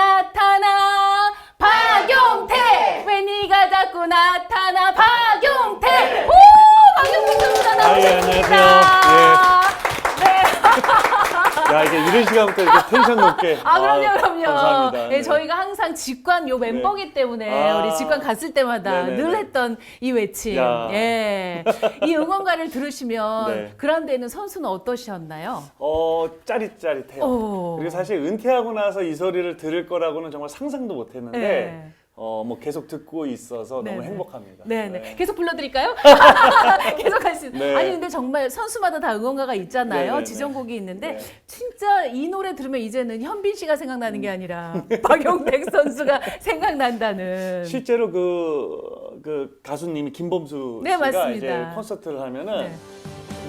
나타 이런 시간부터 이렇게 텐션 높게. 아 그럼요 아, 그럼요. 감사합니다. 예, 저희가 항상 직관 요 멤버기 때문에 아. 우리 직관 갔을 때마다 네네네. 늘 했던 이 외침. 야. 예. 이 응원가를 들으시면 네. 그라운드에는 선수는 어떠셨나요? 어 짜릿짜릿해요. 오. 그리고 사실 은퇴하고 나서 이 소리를 들을 거라고는 정말 상상도 못 했는데 네. 어 뭐 계속 듣고 있어서 너무 네네. 행복합니다. 네네. 계속 불러드릴까요? 계속 할 수 있 네. 아니, 근데 정말 선수마다 다 응원가가 있잖아요. 네네네. 지정곡이 있는데, 네. 진짜 이 노래 들으면 이제는 현빈 씨가 생각나는 게 아니라 박용택 선수가 생각난다는. 실제로 그, 그 가수님이 김범수 네, 씨가 맞습니다. 이제 콘서트를 하면은 네.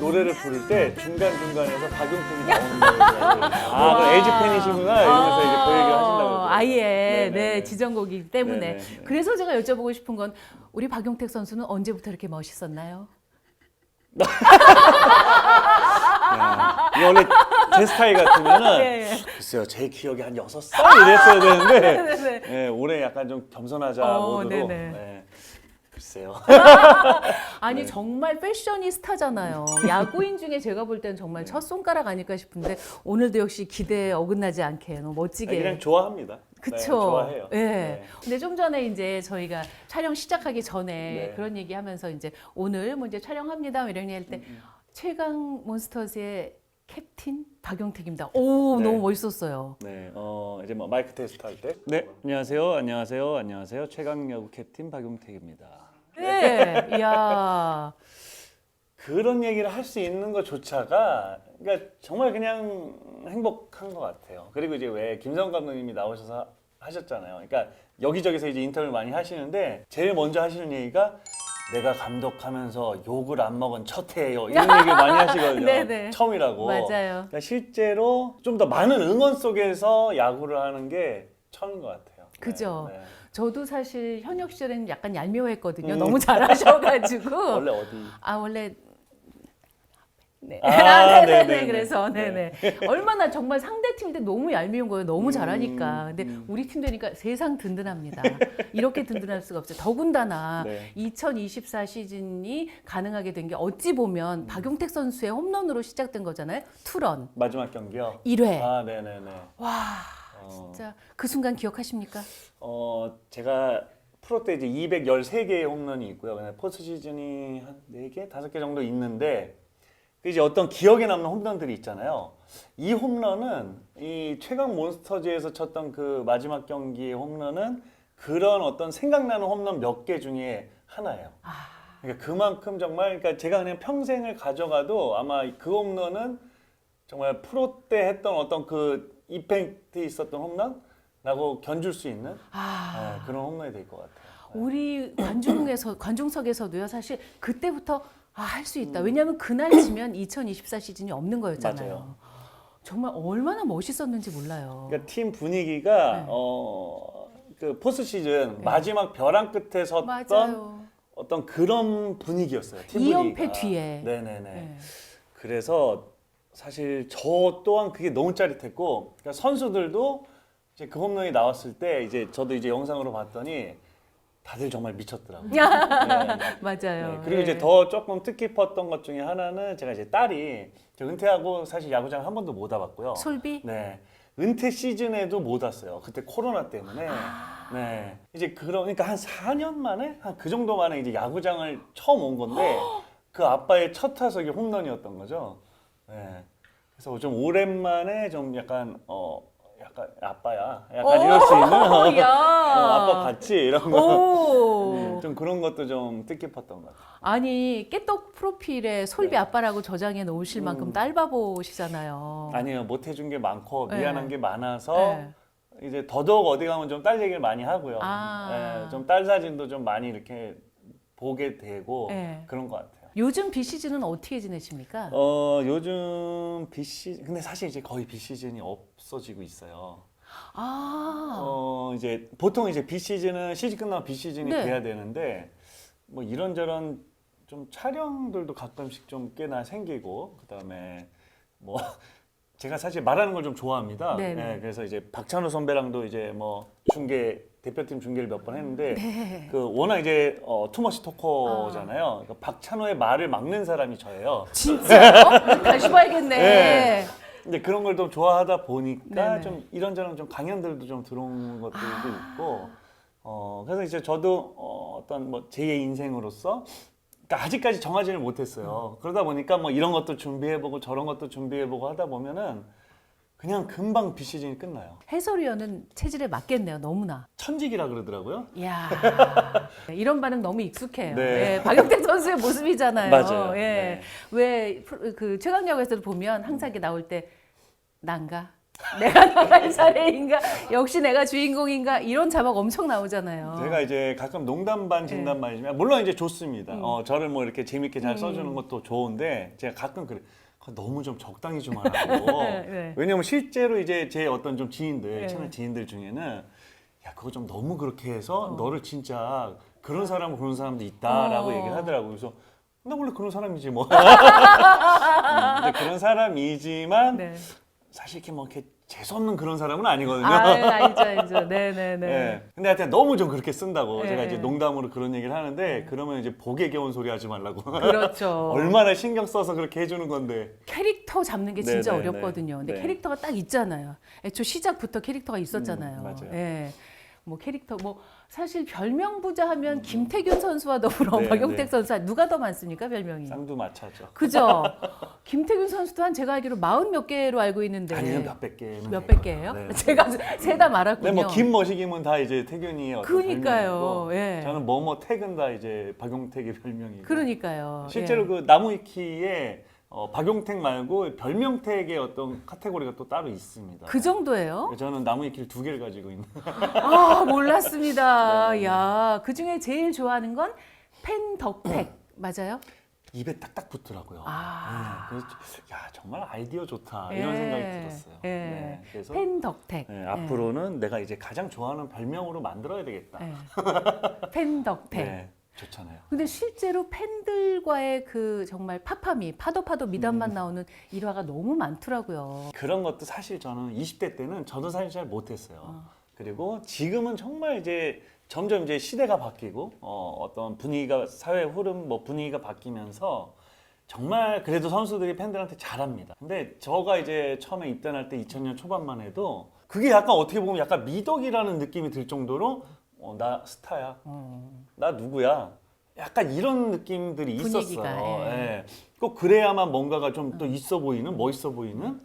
노래를 부를 때 중간 중간에서 박용택이 나오는 거예요. 아, 그 LG 팬이시구나 이러면서 이제 그 얘기를 하신다고. 그러더라고요. 아예 네네네. 네 지정곡이기 때문에 네네네. 그래서 제가 여쭤보고 싶은 건 우리 박용택 선수는 언제부터 이렇게 멋있었나요? 야, 이게 원래 제 스타일 같으면은 예, 예. 글쎄요 제 기억이 한 여섯 살 이랬어야 되는데 네네. 예, 올해 약간 좀 겸손하자 어, 모드로 네네. 예, 글쎄요 아니 네. 정말 패셔니스타잖아요. 야구인 중에 제가 볼 때는 정말 첫 손가락 아닐까 싶은데 오늘도 역시 기대에 어긋나지 않게 너무 멋지게. 그냥 좋아합니다 그쵸. 네, 좋아해요 예. 네. 근데 좀 전에 이제 저희가 촬영 시작하기 전에 네. 그런 얘기 하면서 이제 오늘 뭐 이제 촬영합니다. 뭐 이런 얘기 할 때 음, 최강 몬스터즈의 캡틴 박용택입니다. 오, 네. 너무 멋있었어요. 네, 어, 이제 뭐 마이크 테스트 할 때. 네, 안녕하세요, 안녕하세요, 안녕하세요. 최강 야구 캡틴 박용택입니다. 네. 이야. 그런 얘기를 할 수 있는 것조차가 그러니까 정말 그냥 행복한 것 같아요. 그리고 이제 왜 김성 감독님이 나오셔서 하셨잖아요. 그러니까 여기저기서 이제 인터뷰를 많이 하시는데 제일 먼저 하시는 얘기가 내가 감독하면서 욕을 안 먹은 첫 해예요. 이런 얘기를 많이 하시거든요. 네네. 처음이라고. 맞아요. 그러니까 실제로 좀 더 많은 응원 속에서 야구를 하는 게 처음인 것 같아요. 그죠. 네, 네. 저도 사실 현역 시절에는 약간 얄미워했거든요. 음. 너무 잘하셔가지고. 원래 어디? 아 원래 네. 아, 아, 네네네. 네네네. 그래서 네네. 얼마나 정말 상대 팀인데 너무 얄미운 거예요. 너무 잘하니까. 근데 음. 우리 팀 되니까 세상 든든합니다. 이렇게 든든할 수가 없어요. 더군다나 네. 2024 시즌이 가능하게 된 게 어찌 보면 박용택 선수의 홈런으로 시작된 거잖아요. 투런 마지막 경기요. 1회. 아, 네네네. 와 어. 진짜 그 순간 기억하십니까? 어, 제가 프로 때 이제 213개의 홈런이 있고요. 포스트 시즌이 한 4개, 5개 정도 있는데 그 이제 어떤 기억에 남는 홈런들이 있잖아요. 이 홈런은 이 최강 몬스터즈에서 쳤던 그 마지막 경기의 홈런은 그런 어떤 생각나는 홈런 몇 개 중에 하나예요. 그러니까 그만큼 정말 그러니까 제가 그냥 평생을 가져가도 아마 그 홈런은 정말 프로 때 했던 어떤 그 이펙트 있었던 홈런라고 견줄 수 있는 아 네, 그런 홈런이 될 것 같아요. 우리 관중에서 관중석에서도요 사실 그때부터 아, 할 수 있다. 왜냐하면 그날 지면 2024 시즌이 없는 거였잖아요. 맞아요. 정말 얼마나 멋있었는지 몰라요. 그러니까 팀 분위기가 네. 어, 그 포스트 시즌 마지막 벼랑 끝에 섰던 맞아요. 어떤 그런 분위기였어요. 팀 2연패 분위기가. 뒤에. 네네네. 네. 그래서 사실 저 또한 그게 너무 짜릿했고 그러니까 선수들도 이제 그 홈런이 나왔을 때 이제 저도 이제 영상으로 봤더니 다들 정말 미쳤더라고요. 네. 맞아요. 네, 그리고 이제 네. 더 조금 뜻깊었던 것 중에 하나는 제가 이제 딸이 저 은퇴하고 사실 야구장 한 번도 못 와봤고요. 솔비 네. 은퇴 시즌에도 못 왔어요. 그때 코로나 때문에. 아. 네. 이제 그러니까 한 4년 만에 한 그 정도 만에 이제 야구장을 처음 온 건데 그 아빠의 첫 타석이 홈런이었던 거죠. 네. 그래서 좀 오랜만에 좀 약간 어 약간 아빠야. 약간 이럴 수 있는 어, 오, 야. 아빠 같이 이런 거. 오. 네, 좀 그런 것도 좀 뜻깊었던 것 같아요. 아니 깨똑 프로필에 솔비 네. 아빠라고 저장해 놓으실 만큼 음. 딸바보시잖아요. 아니에요. 못 해준 게 많고 네. 미안한 게 많아서 네. 이제 더더욱 어디 가면 좀 딸 얘기를 많이 하고요. 아. 네, 좀딸 사진도 좀 많이 이렇게 보게 되고 네. 그런 것 같아요. 요즘 비 시즌은 어떻게 지내십니까? 어 요즘 비시 근데 사실 이제 거의 비 시즌이 없어지고 있어요. 아. 어 이제 보통 이제 비 시즌은 시즌 끝나면 비 시즌이 네. 돼야 되는데 뭐 이런저런 좀 촬영들도 가끔씩 좀 꽤나 생기고 그다음에 뭐 제가 사실 말하는 걸 좀 좋아합니다. 네네. 예, 그래서 이제 박찬호 선배랑도 이제 뭐 중계 대표팀 중계를 몇 번 했는데 네. 그 워낙 이제 어, 투머치 토커잖아요. 그러니까 박찬호의 말을 막는 사람이 저예요. 진짜? 어? 다시 봐야겠네. 네. 근데 그런 걸 좀 좋아하다 보니까 네네. 좀 이런저런 좀 강연들도 좀 들어온 것들도 있고 어 그래서 이제 저도 어, 어떤 뭐제 인생으로서 그러니까 아직까지 정하지를 못했어요. 그러다 보니까 뭐 이런 것도 준비해보고 저런 것도 준비해보고 하다 보면은 그냥 금방 비 시즌이 끝나요. 해설위원은 체질에 맞겠네요. 너무나. 천직이라 그러더라고요. 이야. 이런 반응 너무 익숙해요. 네. 예, 박영택 선수의 모습이잖아요. 맞아요. 예. 네. 왜그 최강야구에서도 보면 항상 이렇게 나올 때 난가? 내가 나갈 차례인가? 역시 내가 주인공인가? 이런 자막 엄청 나오잖아요. 제가 이제 가끔 농담 반 진담 네. 반이지만 물론 이제 좋습니다. 음. 어, 저를 뭐 이렇게 재밌게 잘 써주는 것도 좋은데 제가 가끔 그래. 그거 너무 좀 적당히 좀 하라고. 네. 왜냐면 실제로 이제 제 어떤 좀 지인들, 네. 친한 지인들 중에는 야 그거 좀 너무 그렇게 해서 어. 너를 진짜 그런 사람 그런 사람도 있다라고 어. 얘기를 하더라고. 그래서 나 원래 그런 사람이지 뭐. 음, 근데 그런 사람이지만 네. 사실 이렇게 뭐 이렇게 재수 없는 그런 사람은 아니거든요. 아, 알죠, 알죠. 네 네 네. 예. 근데 하여튼 너무 좀 그렇게 쓴다고 네. 제가 이제 농담으로 그런 얘기를 하는데 그러면 이제 복에 겨운 소리 하지 말라고. 그렇죠. 얼마나 신경 써서 그렇게 해주는 건데. 캐릭터 잡는 게 진짜 네, 네, 어렵거든요. 근데 네. 캐릭터가 딱 있잖아요. 애초 시작부터 캐릭터가 있었잖아요. 음, 맞아요. 예. 뭐 캐릭터 뭐 사실 별명 부자 하면 김태균 선수와 더불어 네, 박용택 네. 선수 누가 더 많습니까 별명이? 쌍두 마차죠. 그죠? 김태균 선수도 한 제가 알기로 마흔 몇 개로 알고 있는데 아니요 몇백 개는. 몇백 개예요? 네. 제가 세다 말았군요. 근데 뭐 김 머시김은 다 이제 태균이 어떤 그러니까요. 별명이고 예. 저는 뭐뭐 태근 다 이제 박용택의 별명이고. 그러니까요. 실제로 예. 그 나무위키에 어, 박용택 말고 별명택의 어떤 카테고리가 또 따로 있습니다. 그 정도예요? 저는 나무위키를 두 개를 가지고 있는. 아 몰랐습니다. 네, 네. 야, 그 중에 제일 좋아하는 건 펜덕택 맞아요? 입에 딱딱 붙더라고요. 아. 네, 그래서 야 정말 아이디어 좋다 예. 이런 생각이 들었어요. 예. 네, 그래서 펜덕택. 네, 앞으로는 내가 이제 가장 좋아하는 별명으로 만들어야 되겠다. 예. 펜덕택. 네, 좋잖아요. 근데 실제로 팬들과의 그 정말 파파미, 파도 파도 음. 미담만 나오는 일화가 너무 많더라고요. 그런 것도 사실 저는 20대 때는 저도 사실 잘 못했어요. 어. 그리고 지금은 정말 이제 점점 이제 시대가 바뀌고 어, 어떤 분위기가 사회 흐름 뭐 분위기가 바뀌면서 정말 그래도 선수들이 팬들한테 잘합니다. 근데 저가 이제 처음에 입단할 때 2000년 초반만 해도 그게 약간 어떻게 보면 약간 미덕이라는 느낌이 들 정도로 어, 나 스타야. 어. 나 누구야? 약간 이런 느낌들이 분위기가, 있었어요. 예. 예. 꼭 그래야만 뭔가가 좀 또 있어 보이는, 멋있어 보이는.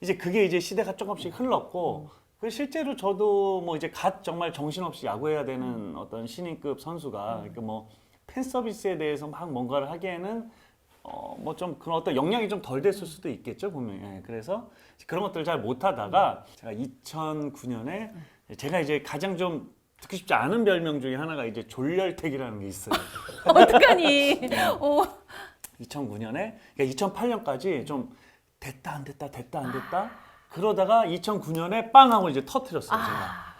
이제 그게 이제 시대가 조금씩 흘렀고, 그 실제로 저도 뭐 이제 갓 정말 정신없이 야구해야 되는 어떤 신인급 선수가, 그러니까 뭐팬 서비스에 대해서 막 뭔가를 하기에는 어, 뭐 좀 그런 어떤 역량이 좀 덜 됐을 수도 있겠죠, 분명히. 예, 그래서 그런 것들을 잘 못하다가 제가 2009년에 제가 이제 가장 좀 듣고 싶지 않은 별명 중에 하나가 이제 졸렬택이라는 게 있어요. 어떡하니? 어. 2009년에 그러니까 2008년까지 좀 됐다 안 됐다 됐다 안 됐다 그러다가 2009년에 빵 하고 이제 터트렸어요, 제가. 아,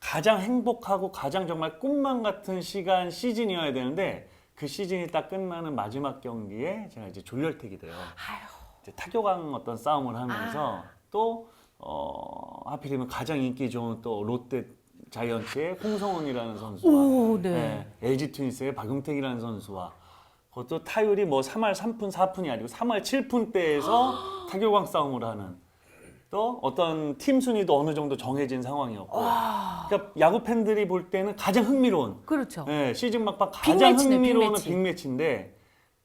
가장 행복하고 가장 정말 꿈만 같은 시간 시즌이어야 되는데 그 시즌이 딱 끝나는 마지막 경기에 제가 이제 졸렬택이 돼요. 아유. 이제 타격왕 어떤 싸움을 하면서 아. 또 어, 하필이면 가장 인기 좋은 또 롯데 자이언츠의 홍성훈이라는 선수와 오, 네. LG 트윈스의 박용택이라는 선수와 그것도 타율이 뭐 3할 3푼 4푼이 아니고 3할 7푼대에서 타격왕 싸움을 하는 또 어떤 팀 순위도 어느 정도 정해진 상황이었고 그러니까 야구 팬들이 볼 때는 가장 흥미로운 그렇죠. 네, 시즌 막판 가장 빅매치네, 흥미로운 빅매치. 빅매치인데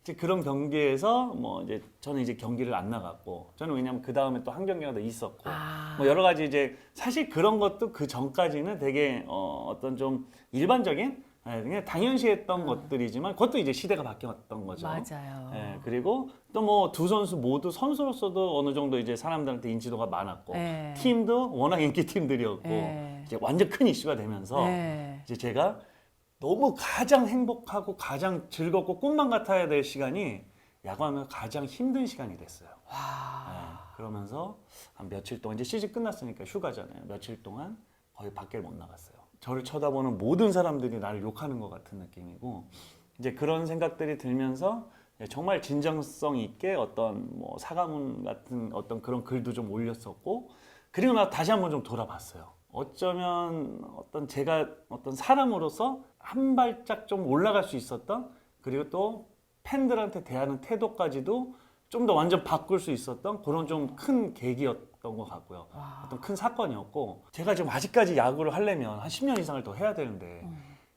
이제 그런 경기에서 뭐 이제 저는 이제 경기를 안 나갔고 저는 왜냐면 그 다음에 또 한 경기가 더 있었고 아. 뭐 여러 가지 이제 사실 그런 것도 그 전까지는 되게 어, 어떤 좀 일반적인 예, 그냥 당연시했던 것들이지만 그것도 이제 시대가 바뀌었던 거죠. 아. 맞아요. 예, 그리고 또 뭐 두 선수 모두 선수로서도 어느 정도 이제 사람들한테 인지도가 많았고 예. 팀도 워낙 인기 팀들이었고 예. 이제 완전 큰 이슈가 되면서 네. 이제 제가 너무 가장 행복하고 가장 즐겁고 꿈만 같아야 될 시간이 야구하면 가장 힘든 시간이 됐어요. 와. 네, 그러면서 한 며칠 동안 이제 시즌 끝났으니까 휴가잖아요. 며칠 동안 거의 밖에 못 나갔어요. 저를 쳐다보는 모든 사람들이 나를 욕하는 것 같은 느낌이고 이제 그런 생각들이 들면서 예, 정말 진정성 있게 어떤 뭐 사과문 같은 어떤 그런 글도 좀 올렸었고 그리고 나 다시 한번 좀 돌아봤어요. 어쩌면 어떤 제가 어떤 사람으로서 한 발짝 좀 올라갈 수 있었던 그리고 또 팬들한테 대하는 태도까지도 좀 더 완전 바꿀 수 있었던 그런 좀 큰 계기였던 것 같고요. 어떤 큰 사건이었고 제가 지금 아직까지 야구를 하려면 한 10년 이상을 더 해야 되는데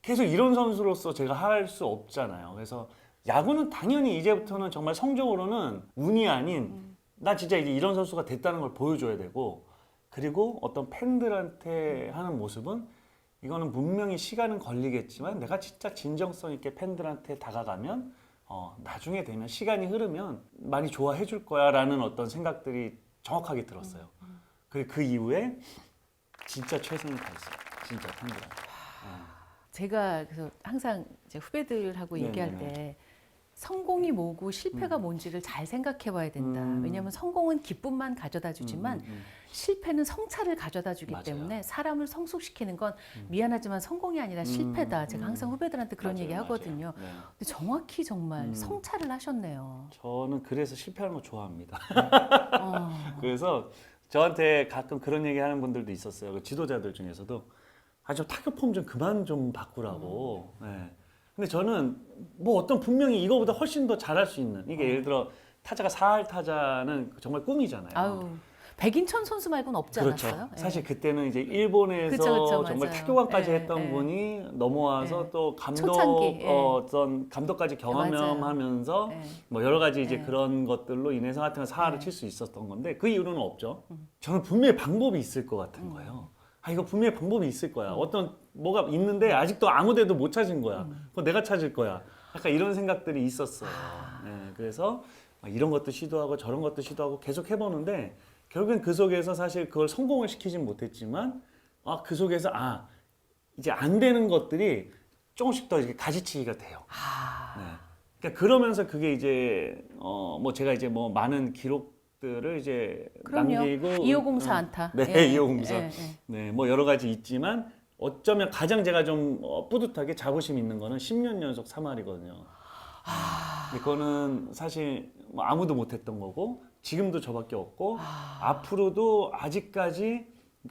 계속 이런 선수로서 제가 할 수 없잖아요. 그래서 야구는 당연히 이제부터는 정말 성적으로는 운이 아닌 나 진짜 이제 이런 선수가 됐다는 걸 보여줘야 되고 그리고 어떤 팬들한테 하는 모습은 이거는 분명히 시간은 걸리겠지만 내가 진짜 진정성 있게 팬들한테 다가가면 어, 나중에 되면 시간이 흐르면 많이 좋아해 줄 거야라는 어떤 생각들이 정확하게 들었어요. 그리고 그 이후에 진짜 최선을 다했어요. 진짜 팬들한테. 제가 그래서 항상 이제 후배들하고 네네네. 얘기할 때 성공이 뭐고 실패가 뭔지를 잘 생각해 봐야 된다. 음. 왜냐하면 성공은 기쁨만 가져다 주지만 음, 음, 음. 실패는 성찰을 가져다 주기 맞아요. 때문에 사람을 성숙시키는 건 미안하지만 성공이 아니라 실패다. 제가 항상 후배들한테 그런 맞아요, 얘기. 하거든요. 네. 근데 정확히 정말 음. 성찰을 하셨네요. 저는 그래서 실패하는 거 좋아합니다. 어. 그래서 저한테 가끔 그런 얘기 하는 분들도 있었어요. 그 지도자들 중에서도 아, 저 타격 폼 좀 그만 좀 바꾸라고. 네. 근데 저는 뭐 어떤 분명히 이거보다 훨씬 더 잘할 수 있는 이게 예를 들어 타자가 4할 타자는 정말 꿈이잖아요. 아유 백인천 선수 말고는 없지 그렇죠. 않았어요? 예. 사실 그때는 이제 일본에서 그쵸, 그쵸, 정말 맞아요. 타교관까지 예, 했던 예. 분이 넘어와서 예. 또 감독 초창기, 예. 어, 어떤 감독까지 경험하면서 예. 뭐 여러 가지 이제 예. 그런 것들로 인해서 하여튼 사활을 예. 칠수 있었던 건데 그 이후로는 없죠. 음. 저는 분명히 방법이 있을 것 같은 거예요. 아 이거 분명히 방법이 있을 거야. 어떤 뭐가 있는데 아직도 아무데도 못 찾은 거야. 음. 그거 내가 찾을 거야. 약간 이런 생각들이 있었어요. 아. 네, 그래서 막 이런 것도 시도하고 저런 것도 시도하고 계속 해보는데 결국엔 그 속에서 사실 그걸 성공을 시키진 못했지만 아 그 속에서 아 이제 안 되는 것들이 조금씩 더 이렇게 가지치기가 돼요. 아. 네. 그러니까 그러면서 그게 이제 어 뭐 제가 이제 뭐 많은 기록들을 이제 그럼요. 남기고 2504 음, 안타. 네, 예. 2504. 예, 예. 네, 뭐 여러 가지 있지만 어쩌면 가장 제가 좀 어, 뿌듯하게 자부심 있는 거는 10년 연속 3할이거든요. 근데 그거는 사실 뭐 아무도 못했던 거고 지금도 저밖에 없고 앞으로도 아직까지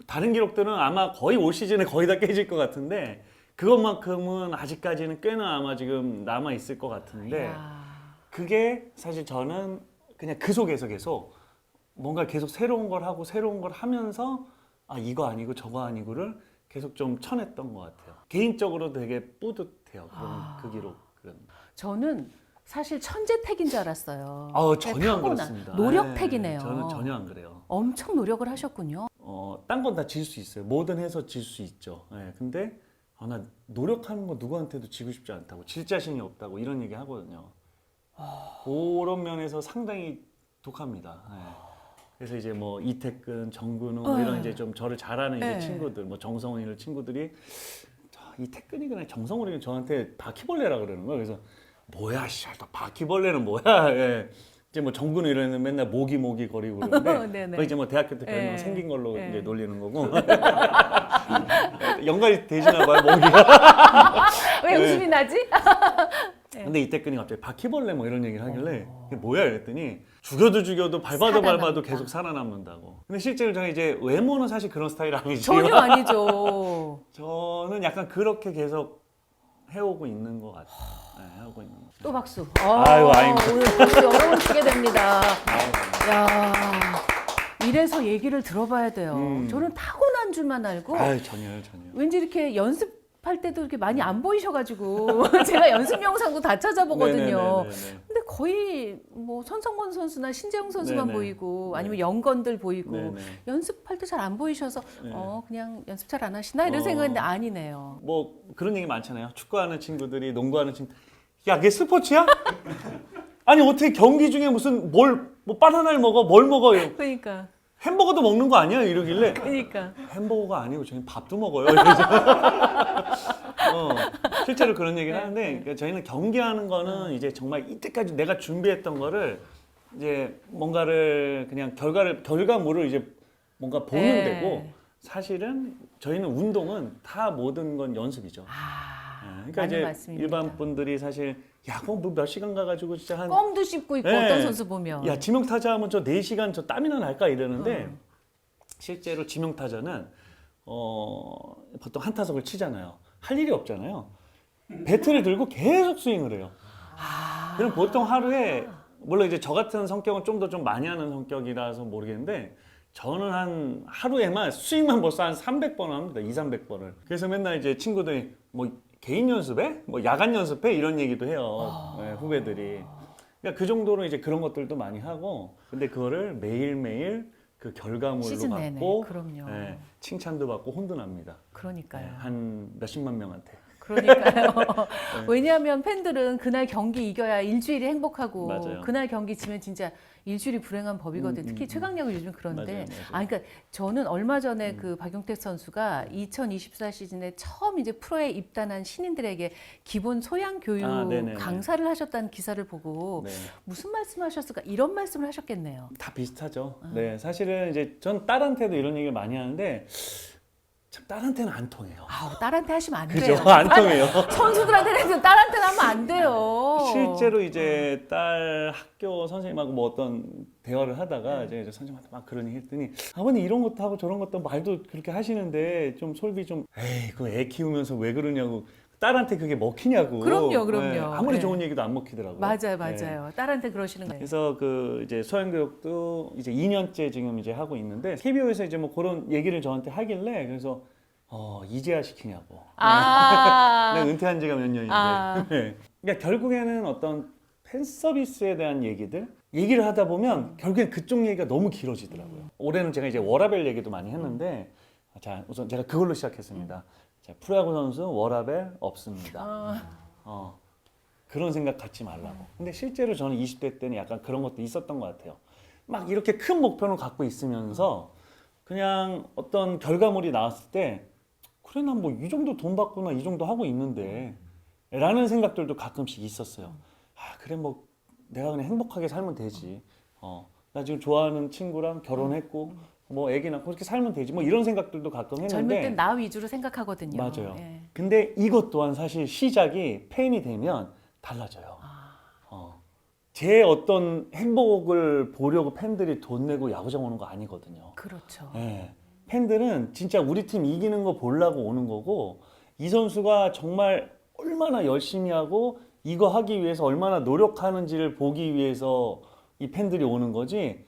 다른 기록들은 아마 거의 올 시즌에 거의 다 깨질 것 같은데 그것만큼은 아직까지는 꽤나 아마 지금 남아 있을 것 같은데 야. 그게 사실 저는 그냥 그 속에서 계속 뭔가 계속 새로운 걸 하고 새로운 걸 하면서 아 이거 아니고 저거 아니고를 계속 좀 쳐냈던 것 같아요. 개인적으로 되게 뿌듯해요. 그런 아. 그 기록은. 저는 사실 천재택인 줄 알았어요. 아 전혀 안 타고난 그렇습니다. 노력택이네요. 네, 저는 전혀 안 그래요. 엄청 노력을 하셨군요. 어, 딴 건 다 질 수 있어요. 뭐든 해서 질 수 있죠. 네, 근데 아, 나 노력하는 거 누구한테도 지고 싶지 않다고, 질 자신이 없다고 이런 얘기 하거든요. 그런 면에서 상당히 독합니다. 네. 그래서 이제 뭐 이태근, 정근우 뭐 이런 네. 이제 좀 저를 잘 아는 이제 네. 친구들, 뭐 정성훈 이런 친구들이 저 이태근이 그냥 정성훈이 저한테 바퀴벌레라 그러는 거예요. 그래서 뭐야, 씨, 너 바퀴벌레는 뭐야? 예. 이제 뭐 정근우 이러는 맨날 모기 모기 거리고 그러는데. 그거 이제 뭐 대학교 때 별명 네. 생긴 걸로 네. 이제 놀리는 거고 연관이 되시나 봐요 모기가. 왜 네. 웃음이 나지? 네. 근데 이때끈이 갑자기 바퀴벌레 뭐 이런 얘기를 하길래 이게 뭐야 이랬더니 죽여도 죽여도 밟아도 살아남는다. 밟아도 계속 살아남는다고. 근데 실제로 저는 이제 외모는 사실 그런 스타일 아니지. 전혀 아니죠. 저는 약간 그렇게 계속 해오고 있는 것 같아요. 네, 해오고 있는 것 같아요. 또 박수. 아유, 아, 아닙니다. 오늘 박수 여러 번 치게 됩니다. 아유, 야, 이래서 얘기를 들어봐야 돼요. 음. 저는 타고난 줄만 알고 아유 전혀요 전혀. 왠지 이렇게 연습 할 때도 이렇게 많이 안 보이셔가지고 제가 연습 영상도 다 찾아보거든요. 네네네네네. 근데 거의 뭐 선성권 선수나 신재영 선수만 네네. 보이고 네. 아니면 영건들 보이고 네네. 연습할 때 잘 안 보이셔서 네. 어 그냥 연습 잘 안 하시나 이런 어. 생각했는데 아니네요. 뭐 그런 얘기 많잖아요. 축구하는 친구들이 농구하는 친구. 야, 그게 스포츠야? 아니 어떻게 경기 중에 무슨 뭘 뭐 바나나를 먹어? 뭘 먹어요? 그러니까 햄버거도 먹는 거 아니야? 이러길래 그러니까 햄버거가 아니고 저희는 밥도 먹어요. 이러죠. 어, 실제로 그런 얘기를 네, 하는데 네. 그러니까 저희는 경기하는 거는 이제 정말 이때까지 내가 준비했던 거를 이제 뭔가를 그냥 결과를 결과물을 이제 뭔가 보는 네. 데고 사실은 저희는 운동은 다 모든 건 연습이죠. 아 네, 그러니까 맞는 이제 말씀입니다. 일반 분들이 사실 야, 뭐몇 시간 가가지고 진짜 한 껌도 씹고 있고 네. 어떤 선수 보면 야 지명 타자 하면 저 4시간 저 땀이나 날까 이러는데 음. 실제로 지명 타자는 어 보통 한 타석을 치잖아요. 할 일이 없잖아요. 배트를 들고 계속 스윙을 해요. 아. 그럼 보통 하루에 물론 이제 저 같은 성격은 좀 더좀 많이 하는 성격이라서 모르겠는데 저는 한 하루에만 스윙만 벌써 한 300번 합니다. 2, 300번을. 그래서 맨날 이제 친구들이 뭐 개인 연습해? 뭐 야간 연습해? 이런 얘기도 해요. 네, 후배들이. 그러니까 그 정도로 이제 그런 것들도 많이 하고 근데 그거를 매일 매일 그 결과물로 시즌 내내 받고 그럼요. 네, 칭찬도 받고 혼도 납니다. 그러니까요. 네, 한 몇십만 명한테. 그러니까요. 네. 왜냐하면 팬들은 그날 경기 이겨야 일주일이 행복하고 맞아요. 그날 경기 지면 진짜 일주일이 불행한 법이거든요. 음, 특히 음, 최강력은 요즘 그런데. 맞아요, 음. 맞아요. 아, 그러니까 저는 얼마 전에 그 박용택 선수가 2024 시즌에 처음 이제 프로에 입단한 신인들에게 기본 소양 교육 아. 강사를 하셨다는 기사를 보고 네. 무슨 말씀하셨을까 이런 말씀을 하셨겠네요. 다 비슷하죠. 아. 네, 사실은 이제 전 딸한테도 이런 얘기를 많이 하는데 참 딸한테는 안 통해요. 아우 딸한테 하시면 안 그죠? 돼요. 안 통해요. 선수들한테는 해도 딸한테는 하면 안 돼요. 실제로 이제 딸 학교 선생님하고 뭐 어떤 대화를 하다가 이제 저 선생님한테 막 그런 얘기 했더니 아버님 이런 것도 하고 저런 것도 말도 그렇게 하시는데 좀 솔비 좀 에이 그 애 키우면서 왜 그러냐고 딸한테 그게 먹히냐고 그럼요, 그럼요. 네, 아무리 네. 좋은 얘기도 안 먹히더라고요 맞아요, 네. 맞아요. 딸한테 그러시는 거예요. 그래서 그 이제 소양교육도 이제 2년째 지금 이제 하고 있는데 KBO에서 이제 뭐 그런 얘기를 저한테 하길래 그래서 어 이제야 시키냐고 아, 내가 은퇴한 지가 몇 년인데. 아. 네. 그러니까 결국에는 어떤 팬 서비스에 대한 얘기들 얘기를 하다 보면 결국엔 그쪽 얘기가 너무 길어지더라고요. 올해는 제가 이제 워라벨 얘기도 많이 했는데 자 우선 제가 그걸로 시작했습니다. 자, 프로야구 선수 워라벨 없습니다. 어, 어, 그런 생각 갖지 말라고. 근데 실제로 저는 20대 때는 약간 그런 것도 있었던 것 같아요. 막 이렇게 큰 목표를 갖고 있으면서 그냥 어떤 결과물이 나왔을 때 그래 난 뭐 이 정도 돈 받거나 이 정도 하고 있는데 라는 생각들도 가끔씩 있었어요. 아 그래 뭐 내가 그냥 행복하게 살면 되지. 어, 나 지금 좋아하는 친구랑 결혼했고 뭐 애기 낳고 그렇게 살면 되지. 뭐 이런 생각들도 가끔 했는데 젊을 땐 나 위주로 생각하거든요. 맞아요. 예. 근데 이것 또한 사실 시작이 팬이 되면 달라져요. 아. 어. 제 어떤 행복을 보려고 팬들이 돈 내고 야구장 오는 거 아니거든요. 그렇죠. 예. 팬들은 진짜 우리 팀 이기는 거 보려고 오는 거고 이 선수가 정말 얼마나 열심히 하고 이거 하기 위해서 얼마나 노력하는지를 보기 위해서 이 팬들이 오는 거지.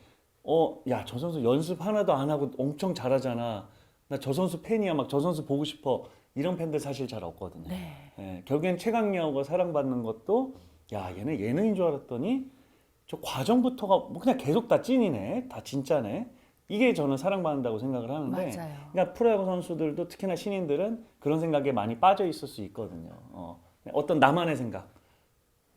어, 야, 저 선수 연습 하나도 안 하고 엄청 잘하잖아. 나 저 선수 팬이야. 막 저 선수 보고 싶어. 이런 팬들 사실 잘 없거든요. 네. 예, 결국엔 최강야구가 사랑받는 것도 야 얘네 예능인 줄 알았더니 저 과정부터가 뭐 그냥 계속 다 찐이네 다 진짜네 이게 저는 사랑받는다고 생각을 하는데 맞아요. 그러니까 프로야구 선수들도 특히나 신인들은 그런 생각에 많이 빠져 있을 수 있거든요 어, 어떤 나만의 생각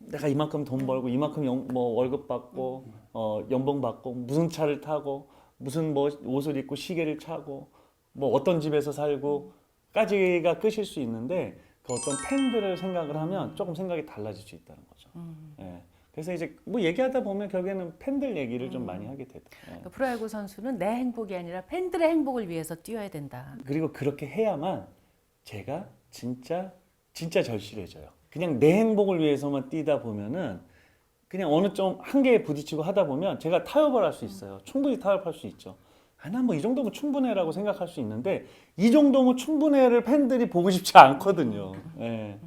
내가 이만큼 돈 벌고 이만큼 영- 뭐 월급 받고 어, 연봉 받고 무슨 차를 타고 무슨 뭐 옷을 입고 시계를 차고 뭐 어떤 집에서 살고 까지가 끝일 수 있는데 그 어떤 팬들을 생각을 하면 조금 생각이 달라질 수 있다는 거죠. 음. 예. 그래서 이제 뭐 얘기하다 보면 결국에는 팬들 얘기를 좀 많이 하게 되죠. 예. 그러니까 프로야구 선수는 내 행복이 아니라 팬들의 행복을 위해서 뛰어야 된다. 그리고 그렇게 해야만 제가 진짜 진짜 절실해져요. 그냥 내 행복을 위해서만 뛰다 보면은 그냥 어느 좀 한계에 부딪히고 하다 보면 제가 타협을 할 수 있어요. 충분히 타협할 수 있죠. 아, 난뭐이 정도면 충분해라고 생각할 수 있는데 이 정도면 충분해를 팬들이 보고 싶지 않거든요. 예.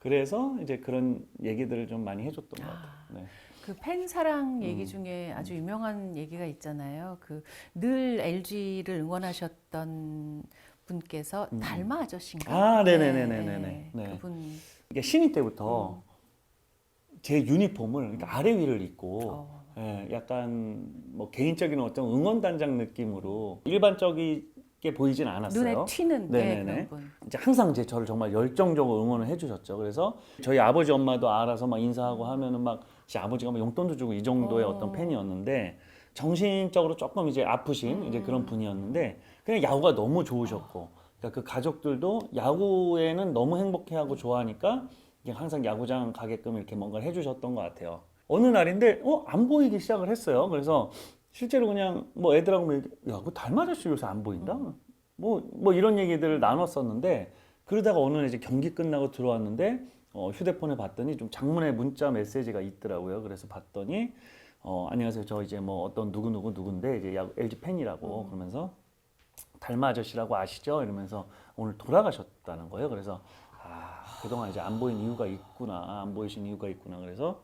그래서 이제 그런 얘기들을 좀 많이 해줬던 것 같아요. 네. 그 팬 사랑 음. 얘기 중에 아주 유명한 얘기가 있잖아요. 그 늘 LG를 응원하셨던 분께서 달마 아저씨인가? 음. 아, 네네네네네 네. 네. 그분 이게 신인 때부터 제 유니폼을 그러니까 아래 위를 입고 어, 예, 약간 뭐 개인적인 어떤 응원단장 느낌으로 일반적이게 보이진 않았어요. 눈에 튀는 네, 네네네. 그런 분. 이제 항상 제 저를 정말 열정적으로 응원을 해주셨죠. 그래서 저희 아버지 엄마도 알아서 막 인사하고 하면은 막 제 아버지가 막 용돈도 주고 이 정도의 어. 어. 떤 팬이었는데 정신적으로 조금 이제 아프신 이제 그런 분이었는데 그냥 야구가 너무 좋으셨고 그러니까 그 가족들도 야구에는 너무 행복해하고 좋아하니까 항상 야구장 가게끔 이렇게 뭔가를 해주셨던 것 같아요. 어느 날인데 어 안 보이기 시작을 했어요. 그래서 실제로 그냥 뭐 애들하고 뭐 얘기- 야, 그 닮아졌어 요새 안 보인다. 뭐뭐 이런 얘기들을 나눴었는데 그러다가 어느 날 이제 경기 끝나고 들어왔는데 어, 휴대폰에 봤더니 좀 장문의 문자 메시지가 있더라고요. 그래서 봤더니 어, 안녕하세요. 저 이제 뭐 어떤 누구 누구 누군데 이제 야- LG 팬이라고 그러면서 달마 아저씨라고 아시죠? 이러면서 오늘 돌아가셨다는 거예요. 그래서 아 그동안 이제 안 보인 이유가 있구나, 안 보이신 이유가 있구나. 그래서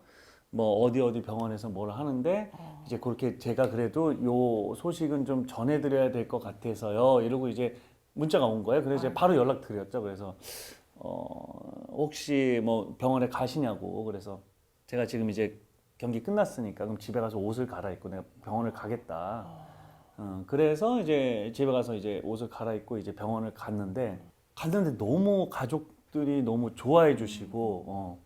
뭐 어디 어디 병원에서 뭘 하는데 이제 그렇게 제가 그래도 요 소식은 좀 전해 드려야 될 것 같아서요. 이러고 이제 문자가 온 거예요. 그래서 이제 바로 연락 드렸죠. 그래서 어 혹시 뭐 병원에 가시냐고 그래서 제가 지금 이제 경기 끝났으니까 그럼 집에 가서 옷을 갈아입고 내가 병원을 가겠다. 어, 그래서 이제 집에 가서 이제 옷을 갈아입고 이제 병원을 갔는데 갔는데 너무 가족들이 너무 좋아해 주시고 어.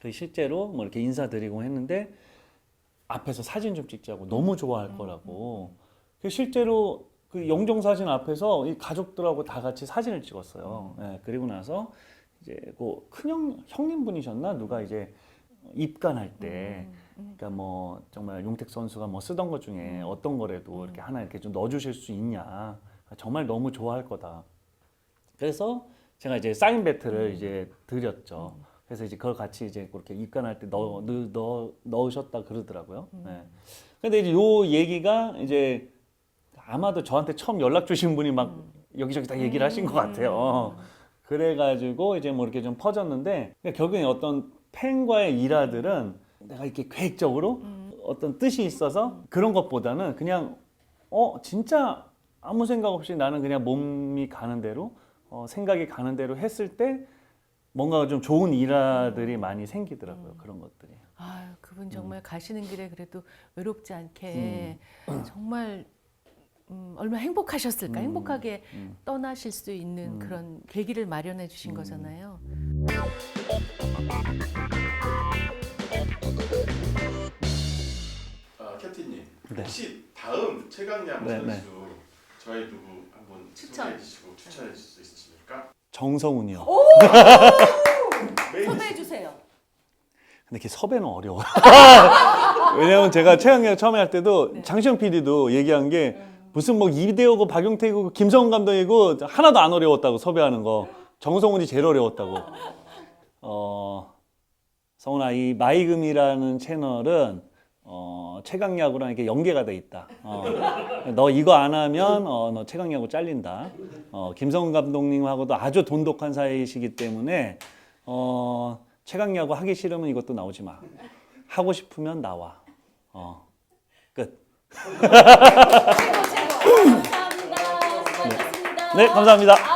그 실제로 뭐 이렇게 인사드리고 했는데 앞에서 사진 좀 찍자고 너무 좋아할 거라고. 그 실제로 그 영정 사진 앞에서 이 가족들하고 다 같이 사진을 찍었어요. 예, 그리고 나서 이제 그 큰형 형님 분이셨나 누가 이제 입간할 때 그러니까 뭐 정말 용택 선수가 뭐 쓰던 것 중에 어떤 거라도 이렇게 하나 이렇게 좀 넣어주실 수 있냐. 정말 너무 좋아할 거다. 그래서 제가 이제 사인 배트를 이제 드렸죠. 그래서 이제 그걸 같이 이제 그렇게 입간할 때 넣어, 넣, 넣, 넣으셨다 그러더라고요. 네. 근데 이제 요 얘기가 이제 아마도 저한테 처음 연락 주신 분이 막 여기저기 다 얘기를 하신 것 같아요. 그래가지고 이제 뭐 이렇게 좀 퍼졌는데 그러니까 결국에 어떤 팬과의 일화들은 내가 이렇게 계획적으로 어떤 뜻이 있어서 그런 것보다는 그냥 어 진짜 아무 생각 없이 나는 그냥 몸이 가는 대로 어, 생각이 가는 대로 했을 때 뭔가 좀 좋은 일화들이 많이 생기더라고요 그런 것들이. 아유, 그분 정말 가시는 길에 그래도 외롭지 않게 정말 음, 얼마나 행복하셨을까? 음, 행복하게 음. 떠나실 수 있는 음. 그런 계기를 마련해 주신 거잖아요. 아, 캡틴님 네. 혹시 다음 최강야구 네, 선수 네. 저희 누구 한번 추천. 소개해 주시고 추천해 주실 수 있으십니까? 정성훈이요 섭외해 주세요. 근데 이게 섭외는 어려워. 왜냐면 제가 최강력 처음에 할 때도 장시현 PD도 얘기한 게 무슨 뭐 이대호고 박용택이고 김성훈 감독이고 하나도 안 어려웠다고 섭외하는 거. 정성훈이 제일 어려웠다고. 어, 성훈아 이 마이금이라는 채널은 어, 최강야구랑 이렇게 연계가 돼 있다. 어, 너 이거 안 하면 어, 너 최강야구 잘린다. 어, 김성훈 감독님하고도 아주 돈독한 사이시기 때문에 어, 최강야구 하기 싫으면 이것도 나오지 마. 하고 싶으면 나와. 어, 끝. 최고 최고. 감사합니다. 수고하셨습니다. 네, 감사합니다.